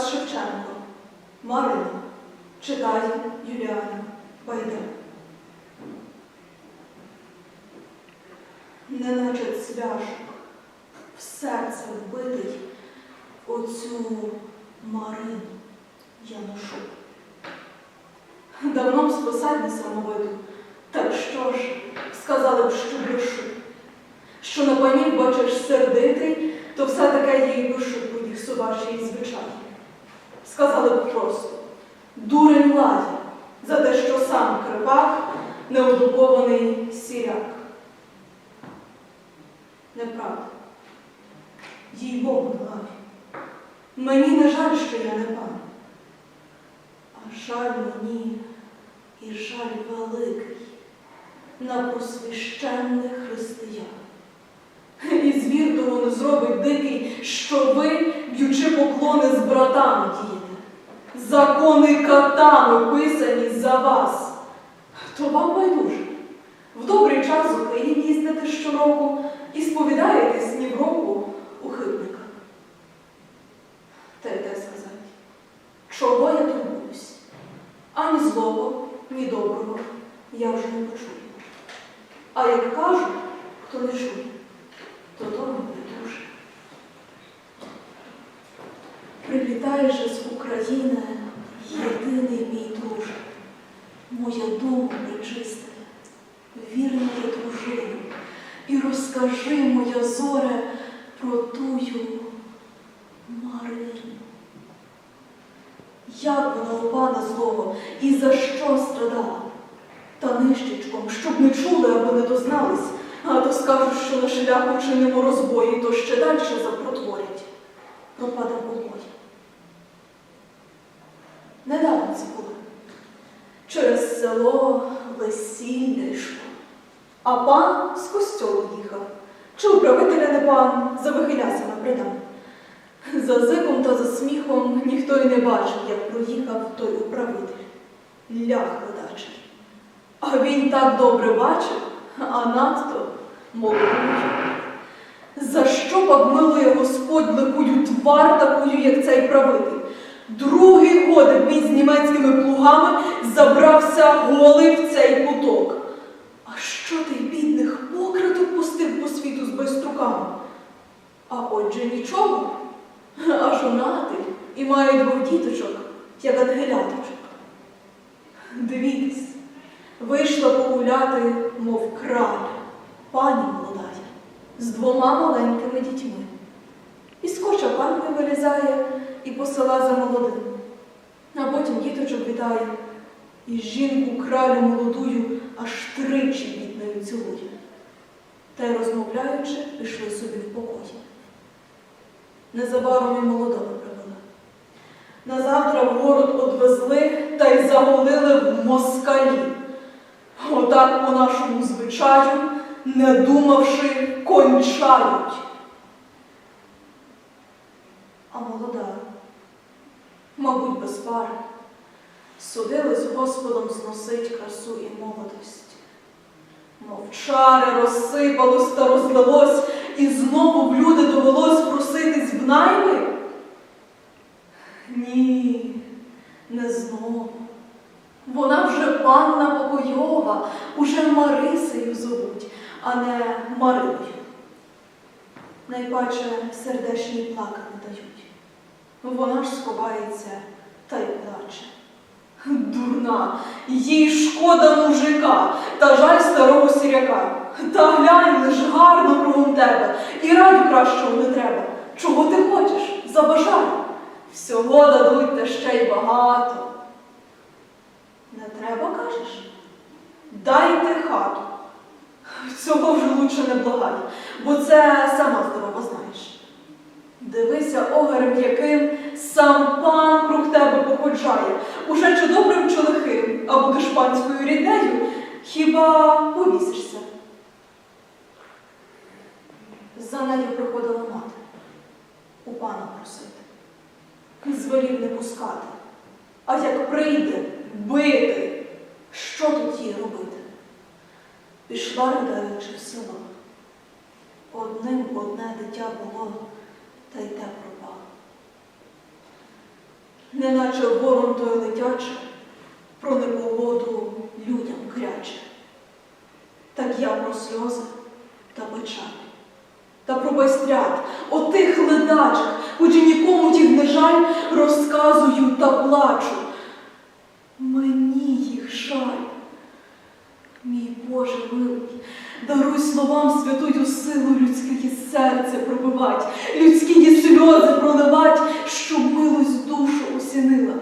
Тарас Шевченко. Марина. Читає Юліана Байда. Неначе цвяшок в серце вбитий оцю Марину я ношу. Давно б списать несамовиту, так що ж, сказали б, що брешу. Що на панів бачиш сердитий, то все таке їй душу по їх собачій звичай. Сказали б просто, дурень ладі за те, що сам кривак, неодукований сіряк. Неправда. Їй Богу гладі. Мені не жаль, що я не пан. А жаль мені і жаль великий на просвященних християн. І звір того не зробить дикий, що ви, б'ючи поклони з братами. Закони катами писані за вас. То вам байдуже. В добрий час з України їздите щороку і сповідаєтесь ні в року у хибника. Та й те сказати, чого я турбуюсь? Ані злого, ні доброго я вже не почую. А як кажу, хто не чує, то тому не дуже. Прилітає же з України моя дума пречиста, вірна дружина, і розкажи, моя зоре, про тую Марину. Як вона у злого і за що страдала? Та нищечком, щоб не чули або не дознались, а то скажуть, що на шляху чинимо розбої, то ще далі запротворять. Пропаде покой. Недавно це було. Через село весілля йшло. А пан з костьолу їхав. Чи управителя не пан за вихилясами придав. За зиком та за сміхом ніхто й не бачив, як проїхав той управитель. Лях ледачий. А він так добре бачив, а надто молодий. За що пак милує Господь ликую твар такою, як цей правитель? Другий годик він з німецькими плугами забрався голий в цей куток. А що ти, бідних, покриток пустив по світу з байструками? А отже нічого, а жонатий і має двох діточок, як ангеляточок. Дивіться, вийшла погуляти, мов краль, пані молодая, з двома маленькими дітьми. І скоча пан вилізає і посила за молодим. А потім діточок вітає, і жінку кралю молодую аж тричі бідною цілує. Та й розмовляючи, пішли собі в покої. Незабаром і молодого привели. Назавтра в город одвезли та й заголили в москалі. Отак по нашому звичаю, не думавши, кончають. Пари, судили з Господом зносить красу і молодость. Мовчаре розсипалось та розлилось, і знову в люди довелось проситись в найми? Ні, не знову. Вона вже панна покойова, уже Марисею зовуть, а не Мариною. Найпаче сердешні плака не дають. Вона ж сховається та й плаче. Дурна, їй шкода мужика, та жаль старого сіряка. Та глянь, лиш гарно кругом тебе, і раді кращого не треба. Чого ти хочеш? Забажай. Всього дадуть та ще й багато. Не треба, кажеш? Дайте хату. Цього вже лучше не благай, бо це сама здорово знаєш. Дивися, огарем яким сам пан круг тебе походжає. Уже чи добрим, чи лихим, а будеш панською ріднею, хіба повісишся? За нею приходила мати у пана просити. Звелів не пускати. А як прийде, бити, що тут їй робити? Пішла, ридаючи в село. Одним одне дитя було, та й те пропало. неначе ворон той летяче, про непогоду людям кряче. Так я про сльози та печаль, та про байстрят, отих ледачих, хоч і нікому тіх не жаль, розказую та плачу. Мені їх жаль. Мій Боже милий, даруй словам святую силу людське серце пробивать, людські сльози проливать, щоб милость душу осінила,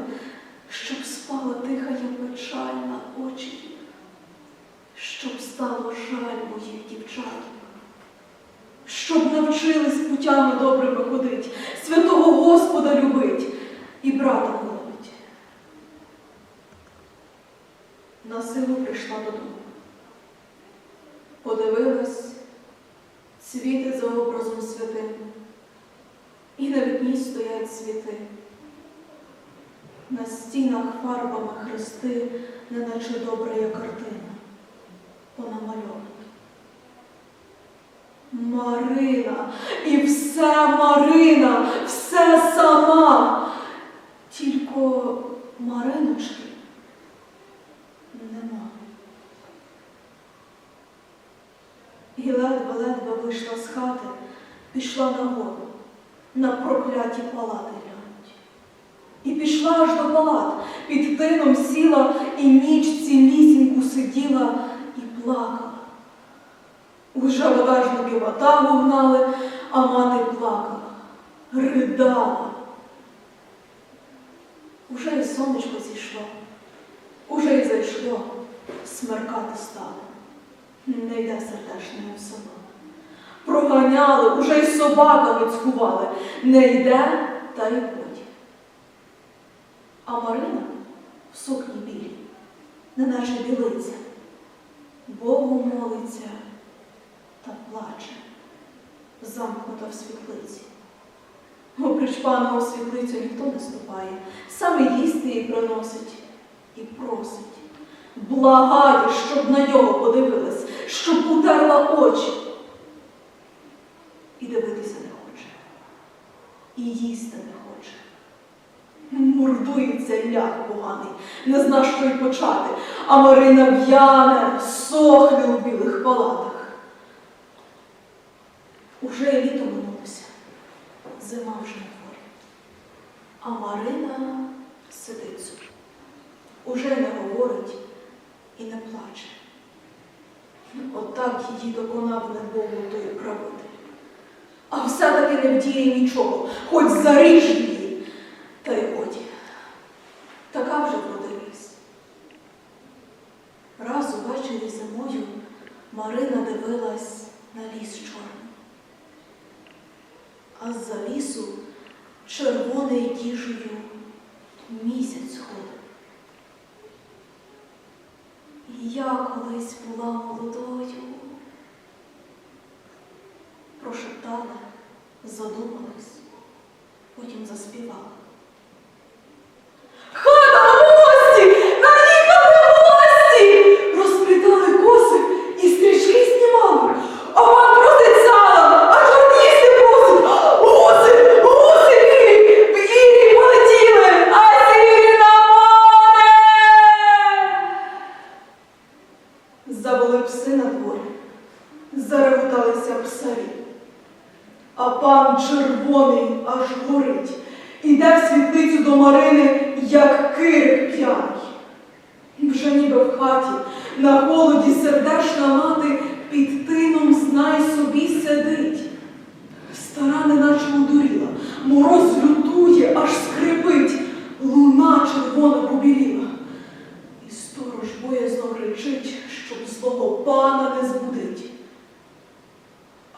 щоб спала тиха я печальна очі, щоб стало жаль моїх дівчат, щоб навчились путями добрими ходить, святого Господа любить і брата миловить. На силу прийшла додому. Подивилась цвіти за образом святим, і на вікні стоять цвіти. На стінах фарбами хрести, неначе добра є картина, понамальовані. Марина, і все Марина, все сама. Тільки Мариночки нема. І ледве-ледве вийшла з хати, пішла на гору, на прокляті палати глянуть. І пішла аж до палат, під тином сіла, і ніч цілісіньку сиділа і плакала. Уже ватажники ватагу гнали, а мати плакала, ридала. Уже і сонечко зійшло, уже й зайшло, смеркати стало не йде сердешним в. Проганяли, уже й собаками цькували, не йде, та й годі. А Марина в сукні білій, неначе білиця, Богу молиться та плаче, замкнута в світлиці. Оприч пана у світлицю ніхто не ступає, саме їсти їй приносить і просить. Благає, щоб на нього подивилась, щоб утерла очі. І дивитися не хоче, і їсти не хоче. Мордується ляг поганий, не зна, що й почати, а Марина в'яне, сохне у білих палатах. Уже літо минулося, зима вже на дворі. А Марина сидить собі, уже не говорить і не плаче. Отак її доконав не Богу той правитель. А все-таки не вдіє нічого, хоч заріж її, та й годі. Така вже вродилась. Раз увечері зимою Марина дивилась на ліс чорний. А з-за лісу червоний діжею місяць ходив. Я колись була молодою. Задумалась, потім заспівала. Горить, іде в світлицю до Марини, як кирик п'яний. Вже ніби в хаті, на холоді сердешна мати під тином знай собі сидить. Стара неначе одуріла, мороз лютує, аж скрипить, луна червона побіліла. І сторож боязно кричить, щоб злого пана не збудить.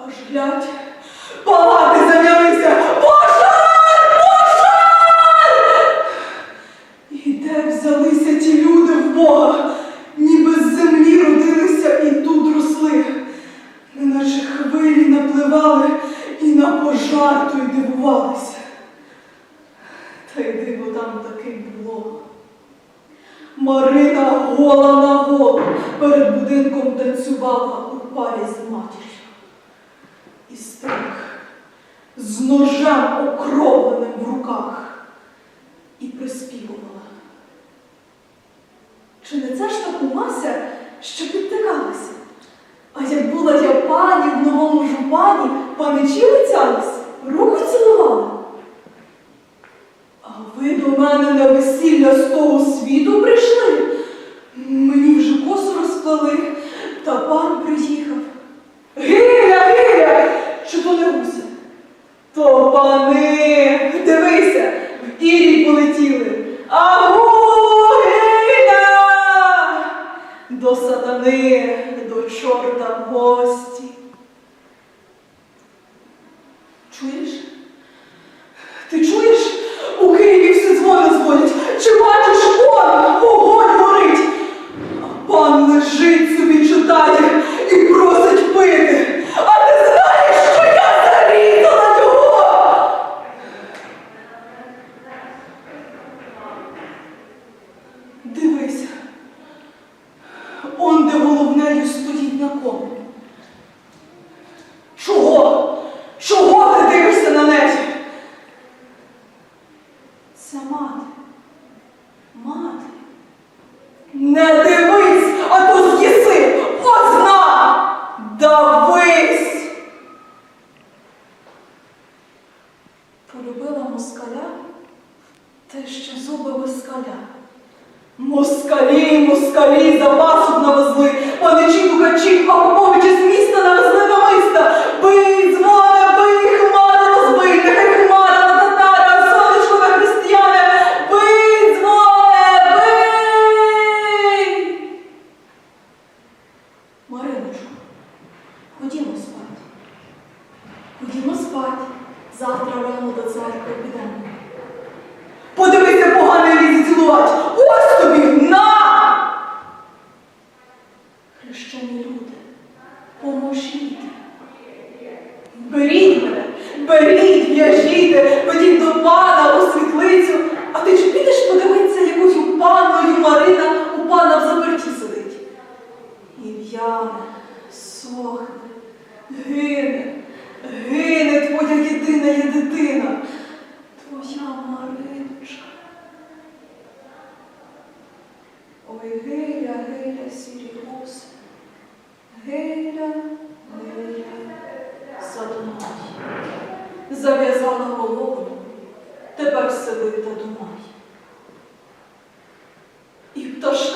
Аж глядь, палати зайнялися. Пожар! Пожар! І де взялися ті люди в Бога, ніби з землі родилися і тут росли, неначе хвилі напливали і на пожар той дивувалися. Та й диво там таки було. Марина гола на голову перед будинком танцювала у парі з матір'ю. І страх з ножем окровленим в руках.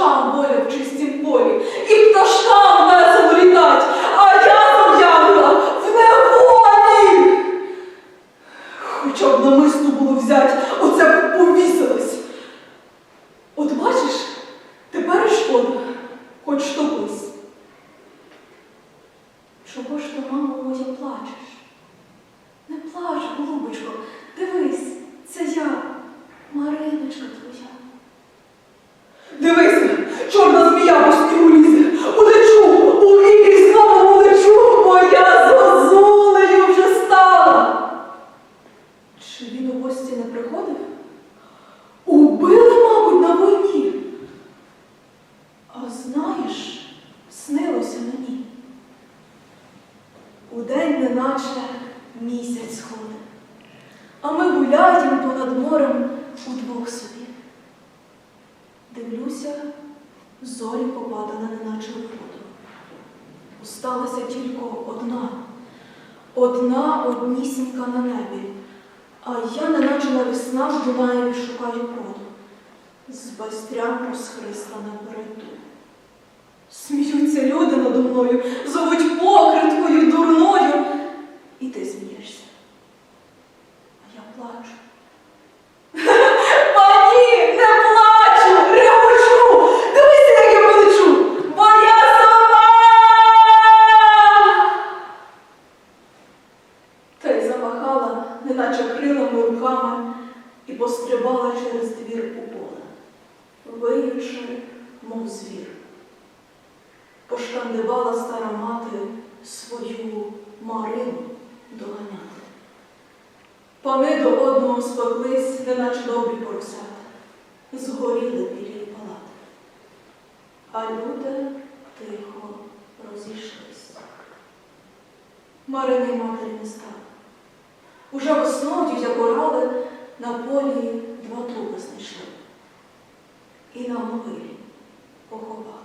Шукав волю в чистім полі. І гуляють ми понад морем удвох собі. Дивлюся, зорі попадала, неначе в воду. Осталася тільки одна, одна однісінька на небі, а я, неначе на весна, в Дунаєві шукаю проду. З байстрям розхриста на береду. Сміються люди надо мною, зовуть покриткою, дурною, і ти смієшся. Марину доганяти. Вони до одного спеклись, неначе добрі поросята, згоріли білі палати, а люди тихо розійшлись. Марини матері не стало. Уже весною дітя порали, на полі два труби знайшли і на могилі поховали.